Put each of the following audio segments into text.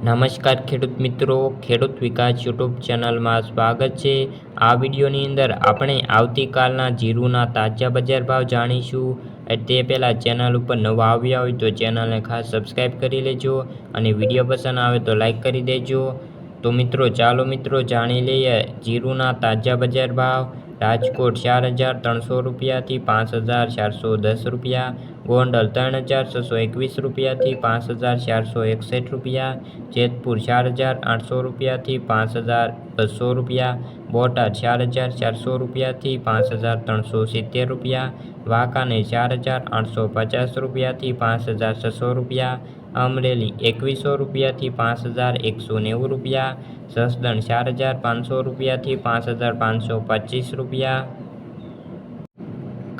નમસ્કાર ખેડૂત મિત્રો, ખેડૂત વિકાસ યુટ્યુબ ચેનલમાં સ્વાગત છે. આ વિડીયોની અંદર આપણે આવતીકાલના જીરુના તાજા બજાર ભાવ જાણીશું. તે પહેલાં ચેનલ ઉપર નવા આવ્યા હોય તો ચેનલને ખાસ સબસ્ક્રાઈબ કરી લેજો અને વીડિયો પસંદ આવે તો લાઈક કરી દેજો. તો મિત્રો, ચાલો મિત્રો જાણી લઈએ જીરુના તાજા બજાર ભાવ. રાજકોટ ચાર હજાર ત્રણસો રૂપિયાથી પાંચ હજાર ચારસો દસ રૂપિયા. ગોંડલ ત્રણ હજાર છસો એકવીસ રૂપિયાથી પાંચ હજાર ચારસો એકસઠ રૂપિયા, જેતપુર ચાર હજાર આઠસો રૂપિયાથી પાંચ હજાર બસો રૂપિયા, બોટાદ ચાર હજાર ચારસો રૂપિયાથી પાંચ હજાર ત્રણસો સિત્તેર રૂપિયા વાંકાને ચાર હજાર આઠસો પચાસ રૂપિયાથી પાંચ હજાર છસો રૂપિયા, અમરેલી એકવીસો રૂપિયાથી પાંચ હજાર એકસો નેવું રૂપિયા, જસદણ ચાર હજાર પાંચસો રૂપિયાથી પાંચ હજાર પાંચસો પચીસ રૂપિયા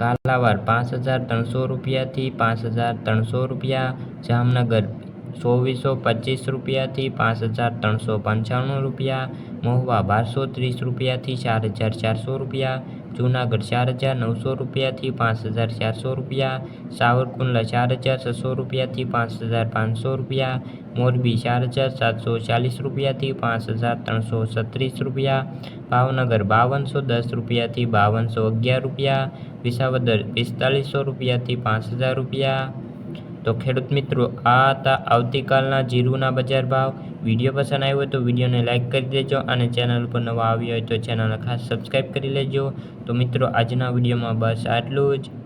કાલાવાર પાંચ હજાર ત્રણસો રૂપિયાથી પાંચ હજાર ત્રણસો રૂપિયા, જામનગર ચોવીસો પચીસ રૂપિયાથી પાંચ હજાર ત્રણસો પંચાણું રૂપિયા, મહુવા બારસો ત્રીસ રૂપિયાથી ચાર હજાર ચારસો રૂપિયા, જૂનાગઢ ચાર હજાર નવસો રૂપિયાથી પાંચ હજાર ચારસો રૂપિયા, સાવરકુંડલા ચાર હજાર છસો રૂપિયાથી પાંચ હજાર પાંચસો રૂપિયા, મોરબી ચાર હજાર સાતસો ચાલીસ રૂપિયાથી પાંચ હજાર ત્રણસો છત્રીસ રૂપિયા, ભાવનગર બાવનસો દસ રૂપિયાથી બાવનસો અગિયાર રૂપિયા વિસાવદર પિસ્તાલીસો રૂપિયાથી પાંચ હજાર રૂપિયા. તો ખેડૂત મિત્રો, આ હતા આવતીકાલના જીરુના બજાર ભાવ. વીડિયો પસંદ આવ્યો હોય તો વિડીયોને લાઇક કરી દેજો અને ચેનલ ઉપર નવા આવ્યો હોય તો ચેનલને ખાસ સબસ્ક્રાઈબ કરી લેજો. તો મિત્રો, આજના વિડીયોમાં બસ આટલું જ.